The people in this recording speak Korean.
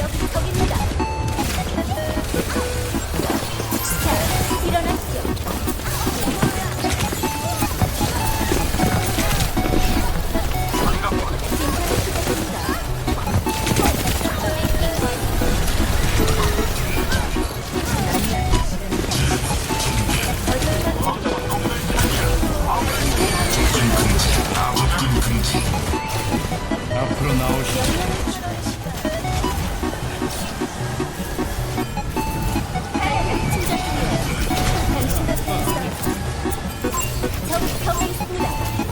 여기 거입니다 더욱 격이 있습니다.